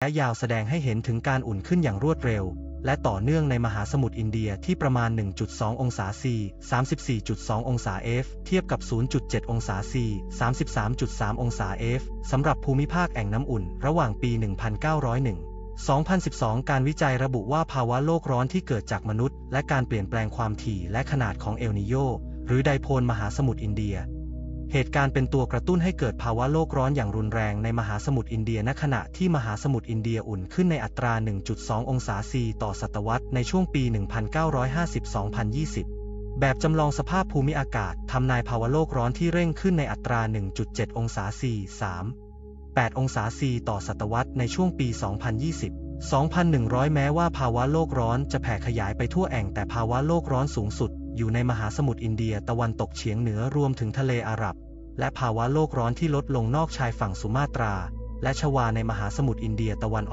และยาวแสดงให้เห็นถึงการอุ่นขึ้นอย่างรวดเร็ว และต่อเนื่องในมหาสมุทรอินเดียที่ประมาณ 1.2 องศา C 34.2 องศา F เทียบกับ 0.7 องศา C 33.3 องศา F สำหรับภูมิภาคแอ่งน้ำอุ่น ระหว่างปี 1901 2012 การวิจัยระบุว่าภาวะโลกร้อนที่เกิดจากมนุษย์ และการเปลี่ยนแปลงความถี่และขนาดของเอลนิโยหรือไดโพลมหาสมุทรอินเดีย เหตุการณ์เป็นตัวกระตุ้นให้เกิดภาวะโลกร้อนอย่างรุนแรงในมหาสมุทรอินเดียณขณะที่มหาสมุทรอินเดียอุ่นขึ้นในอัตรา 1.2 องศาซีต่อศตวรรษในช่วงปี 1950-2020 แบบจำลองสภาพภูมิอากาศทำนายภาวะโลกร้อนที่เร่งขึ้นในอัตรา 1.7 องศาซี3 8 องศาซีต่อศตวรรษในช่วงปี 2020 2,100 แม้ว่าภาวะโลกร้อนจะแผ่ขยายไปทั่วแอ่งแต่ภาวะโลกร้อนสูงสุด อยู่ในมหาสมุทรอินเดียตะวันตกเฉียงเหนือรวมถึงทะเลอาหรับ และภาวะโลกร้อนที่ลดลงนอกชายฝั่งสุมาตรา และชวาในมหาสมุทรอินเดียตะวันออก